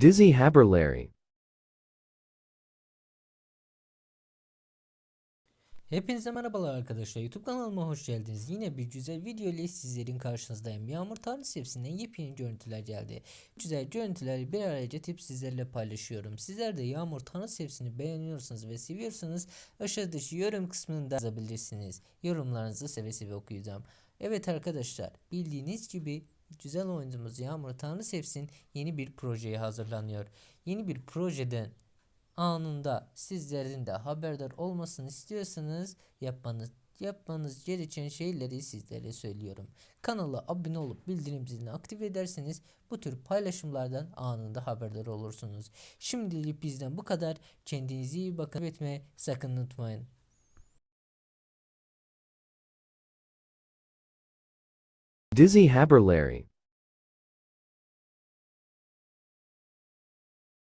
Dizzy Haberlarry. Hepinize merhabalar arkadaşlar. YouTube kanalıma hoş geldiniz. Yine bir güzel video ile sizlerin karşınızdayım. Yağmur tanrısı hepsinden yepyeni görüntüler geldi. Güzel görüntüleri bir araya getirip sizlerle paylaşıyorum. Sizler de Yağmur tanrısı hepsini beğeniyorsanız ve seviyorsanız aşağıdaki yorum kısmında yazabilirsiniz. Yorumlarınızı seve seve okuyacağım. Evet arkadaşlar bildiğiniz gibi güzel oyuncumuz Yağmur tanrısı hepsinin yeni bir projeye hazırlanıyor. Yeni bir projeden anında sizlerin de haberdar olmasını istiyorsanız yapmanız yapmanız gereken şeyleri sizlere söylüyorum. Kanala abone olup bildirim zilini aktif ederseniz bu tür paylaşımlardan anında haberdar olursunuz. Şimdilik bizden bu kadar. Kendinize iyi bakın. Etmeyi sakın unutmayın. Dizzy Haberlarry.